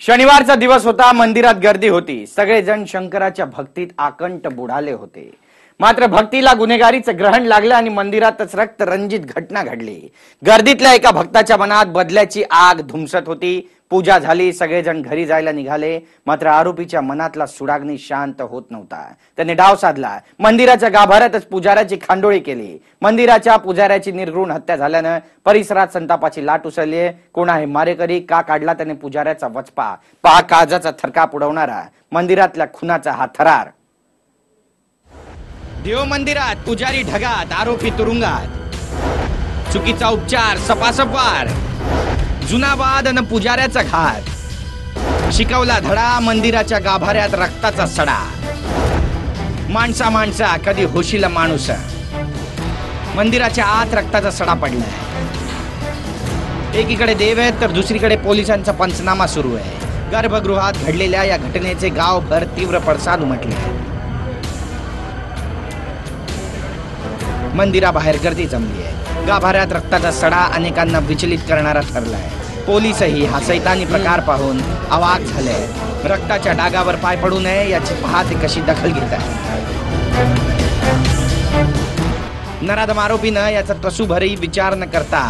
शनिवारचा दिवस होता मंदिरात गर्दी होती. सगळेजण शंकराच्या भक्तीत आकंठ बुडाले होते. मात्र भक्तीला गुन्हेगारीचं ग्रहण लागलं आणि मंदिरातच रक्त रंजित घटना घडली. गर्दीतल्या एका भक्ताच्या मनात बदल्याची आग धुमसत होती. पूजा झाली सगळेजण घरी जायला निघाले. मात्र आरोपीच्या मनातला सुडाग्नी शांत होत नव्हता. त्याने डाव साधला. मंदिराच्या गाभाऱ्यातच पुजाऱ्याची खांडोळी केली. मंदिराच्या पुजाऱ्याची निर्घृण हत्या झाल्यानं परिसरात संतापाची लाट उसळली. कोण आहे मारेकरी का काढला त्याने पुजाऱ्याचा वचपा. पहा काळजाचा थरकाप उडवणारा. मंदिरातल्या खुनाचा हा थरार. देव मंदिरात पुजारी ढगात आरोपी तुरुंगात. चुकीचा उपचार सपासपार जुना वाद अन पुजाऱ्याचा घात. शिकवला धडा मंदिराच्या गाभाऱ्यात रक्ताचा सडा. माणसा माणसा कधी होशील माणूस. मंदिराच्या आत रक्ताचा सडा पडलाय. एकीकडे देव आहेत तर दुसरीकडे पोलिसांचा पंचनामा सुरू आहे. गर्भगृहात घडलेल्या या घटनेचे गावभर तीव्र पडसाद उमटले. आहे मंदिराबाहेर गर्दी जमली आहे. गाभाऱ्यात रक्ताचा सडा अनेकांना विचलित करणारा आहे. पोलीसही हा सैतानी प्रकार पाहून आवाज झाले रक्ताच्या डागावर पाय पडू नये याची पाहते कशी दखल घेत आहे. नराधम आरोपीनं याचा तसूभरही विचार न करता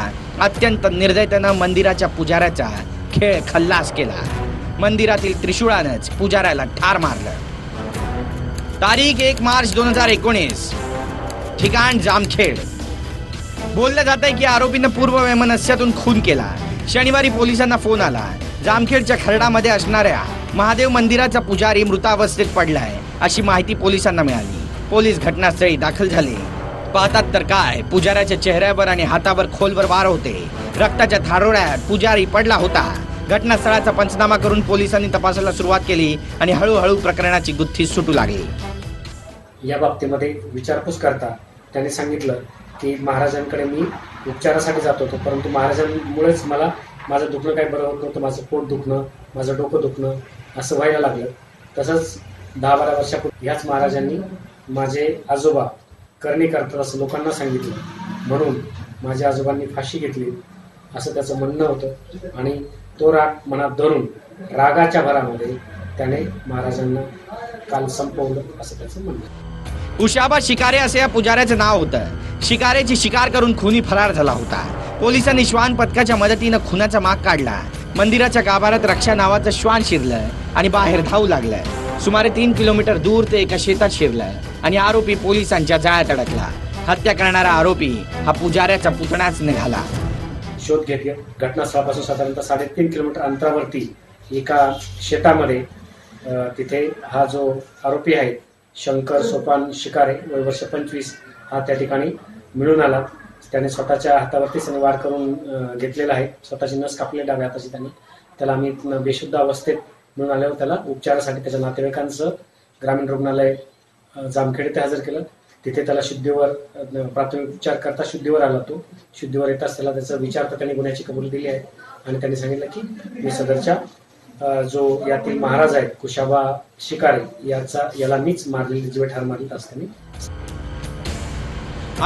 अत्यंत निर्दयतेनं मंदिराच्या पुजाऱ्याचा खेळ खल्लास केला. मंदिरातील त्रिशूळानंच पुजाऱ्याला ठार मारलं. तारीख एक मार्च दोन हजार एकोणीस. ठिकाण जामखेड. बोललं जात आहे की आरोपीनं पूर्व वैमनस्यातून खून केला. शनिवारी पोलिसांना फोन आला. जामखेडच्या खरडामध्ये असणाऱ्या महादेव मंदिराचा पुजारी मृतावस्थेत पडलाय अशी माहिती पोलिसांना मिळाली. पोलीस घटनास्थळी दाखल झाले. पाहतात तर काय पुजाऱ्याच्या चेहऱ्यावर आणि हातावर खोलवर वार होते. रक्ताच्या थारोळ्यात पुजारी पडला होता. घटनास्थळाचा पंचनामा करून पोलिसांनी तपासाला सुरुवात केली आणि हळूहळू प्रकरणाची गुत्थी सुटू लागली. या बाबतीमध्ये विचारपूस करता. त्याने सांगितलं की महाराजांकडे मी उपचारासाठी जात होतो परंतु महाराजांमुळेच मला माझं दुखणं काही बरं होत नव्हतं. माझं पोट दुखणं माझं डोकं दुखणं असं व्हायला लागलं. तसंच दहा बारा वर्षापूर्वी ह्याच महाराजांनी माझे आजोबा करणी करतात असं लोकांना सांगितलं. म्हणून माझ्या आजोबांनी फाशी घेतली. असं त्याचं म्हणणं होतं. आणि तो राग मनात धरून रागाच्या भरामध्ये त्याने महाराजांना काल संपवलं असं त्याचं म्हणणं आहे. उशाबा शिकारे असे या पुजाऱ्याचं नाव होतं. शिकारेची शिकार करून खुनी फरार झाला होता. पोलिसांनी श्वान पथकाच्या मदतीनं खुनाचा माग काढला. मंदिराच्या गाभाऱ्यात रक्षा नावाचं श्वान शिरलं आणि बाहेर धावू लागलं. सुमारे तीन किलोमीटर दूर ते एका शेतात शिरलं आणि आरोपी पोलिसांच्या जाळ्यात अडकला. हत्या करणारा आरोपी हा पुजाऱ्याचा पुतणाच निघाला. शोध घेतले. घटनास्थळापासून साधारणतः साडेतीन किलोमीटर अंतरावरती एका शेतामध्ये तिथे हा जो आरोपी आहे शंकर सोपान शिकारे वय वर्ष पंचवीस हा त्या ठिकाणी मिळून आला. त्याने स्वतःच्या हातावरतीच त्याने वार करून घेतलेला आहे. स्वतःची नस कापले डाव्या हाताची त्याने. त्याला आम्ही बेशुद्ध अवस्थेत मिळून आल्यावर त्याला उपचारासाठी त्याच्या नातेवाईकांचं ग्रामीण रुग्णालय जामखेड येथे हजर केलं. तिथे त्याला शुद्धीवर प्राथमिक उपचार करता शुद्धीवर आला तो. शुद्धीवर येताच त्याला त्याचा विचारता त्यांनी गुन्ह्याची कबुली दिली आहे. आणि त्यांनी सांगितलं की मी सदरच्या जो यातील महाराज आहेत कुशाबा शिकारे याचा याला मीच मारलेली जीवे ठार मारली असताना.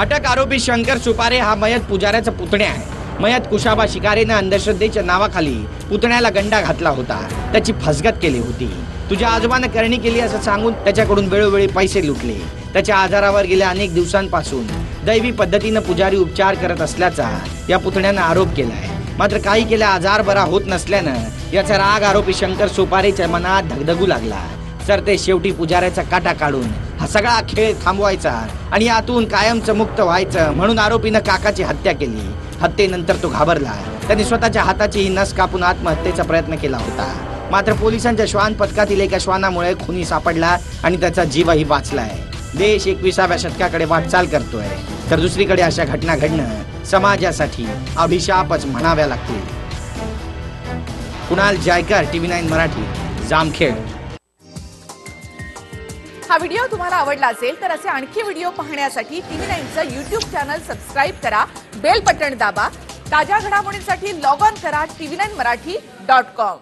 अटक आरोपी शंकर सुपारे हा मयत पुजाऱ्याचा पुतण्या आहे. मयत कुशाबा शिकारेनं अंधश्रद्धेच्या नावाखाली पुतण्याला गंडा घातला होता. त्याची फसगत केली होती. तुझ्या आजोबानं करणी केली असं सांगून त्याच्याकडून वेळोवेळी पैसे लुटले. त्याच्या आजारावर गेल्या अनेक दिवसांपासून दैवी पद्धतीनं पुजारी उपचार करत असल्याचा या पुतण्यानं आरोप केला आहे मात्र काही केल्या आजार बरा होत नसल्यानं याचा राग आरोपी शंकर सुपारीच्या मनात धगधगू लागला. तर ते शेवटी पुजाऱ्याचा काटा काढून हा सगळा खेळ थांबवायचा आणि यातून कायमचं मुक्त व्हायचं म्हणून आरोपीनं काकाची हत्या केली. हत्येनंतर तो घाबरला. त्यांनी स्वतःच्या हाताची ही नस कापून आत्महत्येचा प्रयत्न केला होता. मात्र पोलिसांच्या श्वान पथकातील एका श्वानामुळे खुनी सापडला आणि त्याचा जीवही वाचलाय. देश एकविसाव्या शतकाकडे वाटचाल करतोय. तर दुसरीकडे अशा घटना घडणं समाजासाठी अभिशापच म्हणाव्या लागतील. Kunal Jaykar TV nine Marathi Jamkhed. हा व्हिडिओ तुम्हाला आवडला असेल तर असे आणखी व्हिडिओ पाहण्यासाठी टीव्ही नाईनचं युट्यूब चॅनल सबस्क्राईब करा बेल बटन दाबा ताज्या घडामोडींसाठी लॉग ऑन करा TV nine Marathi dot com.